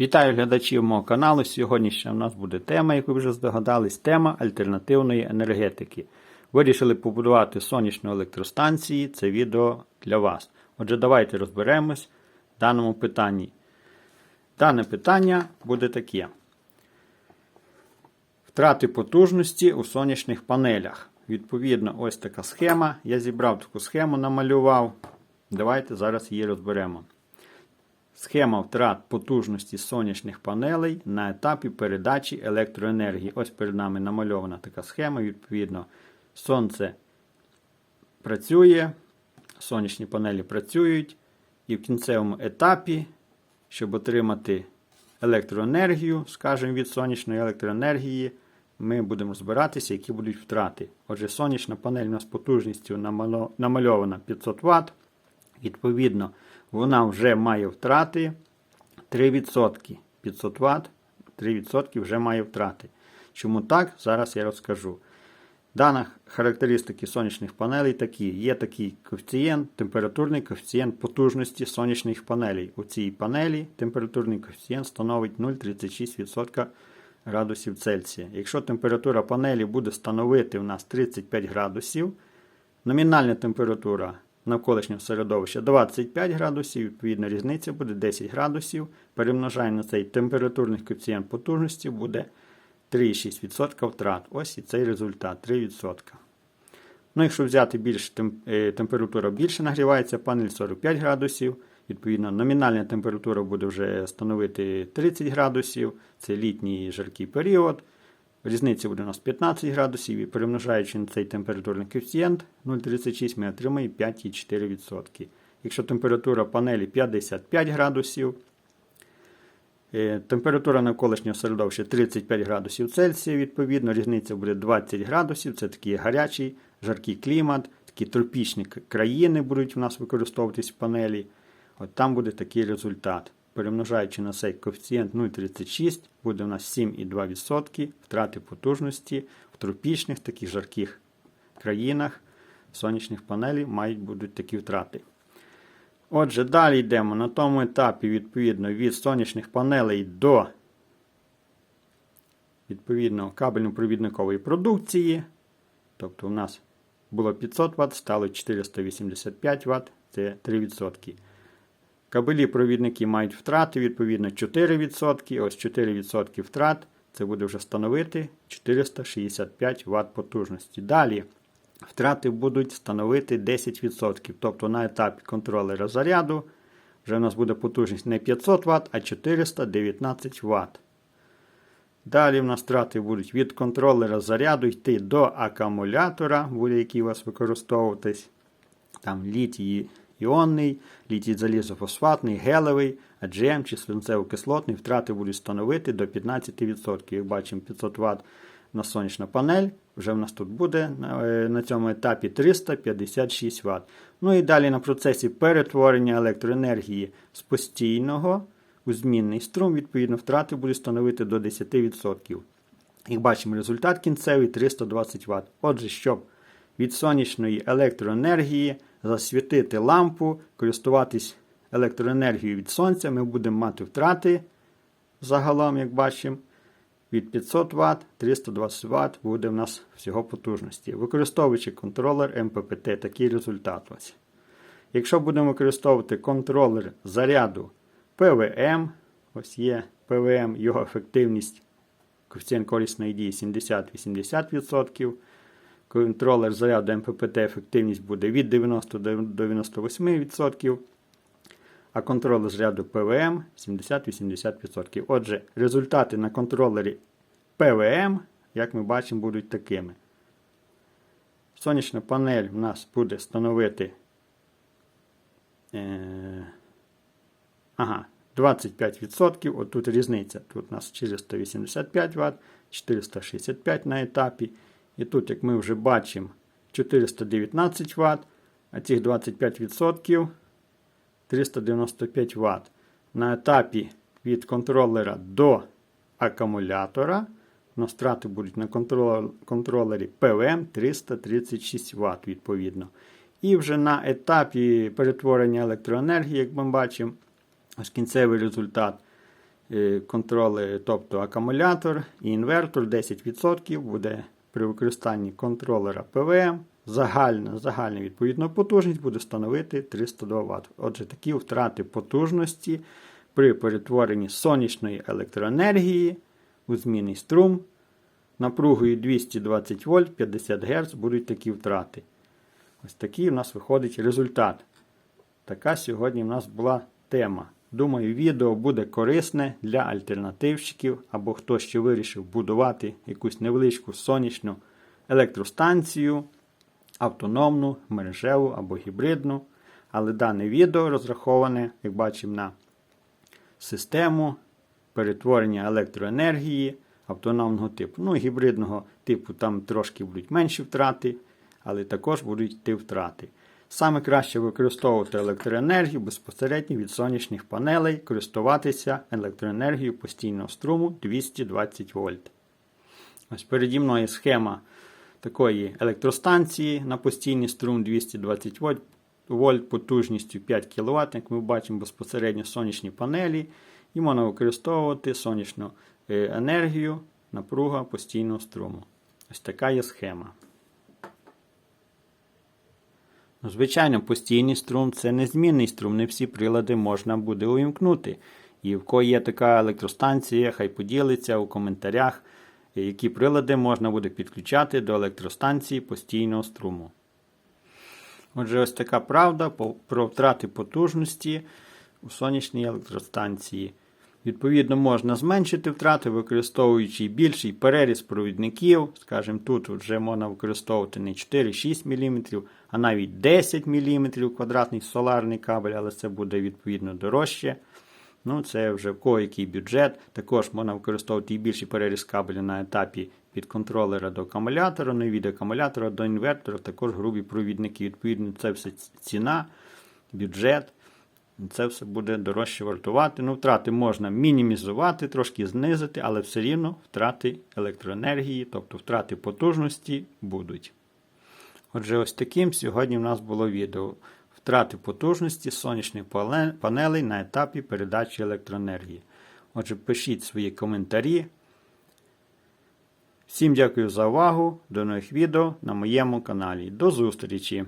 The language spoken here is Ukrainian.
Вітаю глядачів мого каналу. Сьогодні ще у нас буде тема, як ви вже здогадались, тема альтернативної енергетики. Вирішили побудувати сонячну електростанції. Це відео для вас. Отже, давайте розберемось в даному питанні. Дане питання буде таке: втрати потужності у сонячних панелях. Відповідно, ось така схема. Я зібрав таку схему, намалював. Давайте зараз її розберемо. Схема втрат потужності сонячних панелей на етапі передачі електроенергії. Ось перед нами намальована така схема. Відповідно, сонце працює, сонячні панелі працюють, і в кінцевому етапі, щоб отримати електроенергію, скажімо, від сонячної електроенергії, ми будемо розбиратися, які будуть втрати. Отже, сонячна панель у нас потужністю намальована 500 Вт. Відповідно, вона вже має втрати 3%. 500 Вт, 3% вже має втрати. Чому так? Зараз я розкажу. Дана характеристики сонячних панелей такі. Є такий коефіцієнт, температурний коефіцієнт потужності сонячних панелей. У цій панелі температурний коефіцієнт становить 0,36% градусів Цельсія. Якщо температура панелі буде становити у нас 35 градусів, номінальна температура навколишнього середовища 25 градусів, відповідно, різниця буде 10 градусів. Перемножаємо на цей температурний коефіцієнт потужності буде 3,6% втрат. Ось і цей результат 3%. Ну, якщо взяти більш тем, е, температура більше нагрівається, панель 45 градусів. Відповідно, номінальна температура буде вже становити 30 градусів. Це літній жаркий період. Різниця буде у нас 15 градусів і перемножаючи на цей температурний коефіцієнт 0,36, ми отримаємо 5,4%. Якщо температура панелі 55 градусів, е, температура навколишнього середовища 35 градусів Цельсія, відповідно, різниця буде 20 градусів. Це такий гарячий, жаркий клімат, такі тропічні країни будуть у нас використовуватись в панелі. От там буде такий результат. Перемножаючи на цей коефіцієнт 0,36, буде у нас 7,2% втрати потужності в тропічних таких жарких країнах сонячних панелей мають будуть такі втрати. Отже, далі йдемо на тому етапі, відповідно, від сонячних панелей до відповідно кабельно-провідникової продукції. Тобто у нас було 500 Вт, стало 485 Вт, це 3%. Кабелі провідники мають втрати, відповідно, 4%. Ось 4% втрат. Це буде вже становити 465 Вт потужності. Далі втрати будуть становити 10%. Тобто на етапі контролера заряду вже у нас буде потужність не 500 Вт, а 419 Вт. Далі в нас втрати будуть від контролера заряду йти до акумулятора, буде який у вас використовуватись. Там літій іонний, літій залізофосфатний, гелевий, AGM чи свинцево-кислотний втрати будуть становити до 15%. Як бачимо, 500 Вт на сонячна панель. Вже в нас тут буде е, на цьому етапі 356 Вт. Ну і далі на процесі перетворення електроенергії з постійного у змінний струм, відповідно, втрати будуть становити до 10%. Як бачимо, результат кінцевий 320 Вт. Отже, щоб від сонячної електроенергії засвітити лампу, користуватись електроенергією від сонця, ми будемо мати втрати загалом, як бачимо, від 500 Вт, 320 Вт буде в нас всього потужності. Використовуючи контролер МППТ, такий результат ось. Якщо будемо використовувати контролер заряду ПВМ, ось є ПВМ, його ефективність, коефіцієнт корисної дії 70-80%. Контролер заряду МППТ ефективність буде від 90 до 98%, а контролер заряду ПВМ 70-80%. Отже, результати на контролері ПВМ, як ми бачимо, будуть такими. Сонячна панель у нас буде становити е, ага, 25%. От тут різниця. Тут у нас 485 Вт, 465 на етапі. І тут, як ми вже бачимо, 419 Вт, а цих 25% 395 Вт. На етапі від контролера до акумулятора у нас втрати будуть на контролері ПВМ 336 Вт відповідно. І вже на етапі перетворення електроенергії, як ми бачимо, ось кінцевий результат е, контроли, тобто акумулятор і інвертор 10% буде при використанні контролера ПВМ. Загальна, загальна відповідна потужність буде становити 302 Вт. Отже, такі втрати потужності при перетворенні сонячної електроенергії у змінний струм напругою 220 вольт 50 Гц будуть такі втрати. Ось такий у нас виходить результат. Така сьогодні в нас була тема. Думаю, відео буде корисне для альтернативщиків або хто ще вирішив будувати якусь невеличку сонячну електростанцію, автономну, мережеву або гібридну. Але дане відео розраховане, як бачимо, на систему перетворення електроенергії автономного типу. Ну, гібридного типу там трошки будуть менші втрати, але також будуть йти втрати. Саме краще використовувати електроенергію безпосередньо від сонячних панелей, користуватися електроенергією постійного струму 220 вольт. Ось переді мною схема такої електростанції на постійний струм 220 вольт, вольт потужністю 5 кВт, як ми бачимо безпосередньо сонячні панелі, і можна використовувати сонячну е, енергію, напруга постійного струму. Ось така є схема. Ну, Звичайно, постійний струм це незмінний струм, не всі прилади можна буде увімкнути. І в кого є така електростанція, хай поділиться у коментарях, які прилади можна буде підключати до електростанції постійного струму. Отже, ось така правда про втрати потужності у сонячній електростанції. Відповідно, можна зменшити втрати, використовуючи більший переріз провідників. Скажімо, тут вже можна використовувати не 4-6 мм, а навіть 10 мм квадратний соларний кабель, але це буде відповідно дорожче. Ну, це вже в кого який бюджет. Також можна використовувати і більший переріз кабелю на етапі від контролера до акумулятора, ну і від акумулятора до інвертора, також грубі провідники. Відповідно, це все ціна, бюджет. Це все буде дорожче вартувати. Ну, втрати можна мінімізувати, трошки знизити, але все рівно втрати електроенергії, тобто втрати потужності будуть. Отже, ось таким сьогодні в нас було відео. Втрати потужності сонячних панелей на етапі передачі електроенергії. Отже, пишіть свої коментарі. Всім дякую за увагу. До нових відео на моєму каналі. До зустрічі!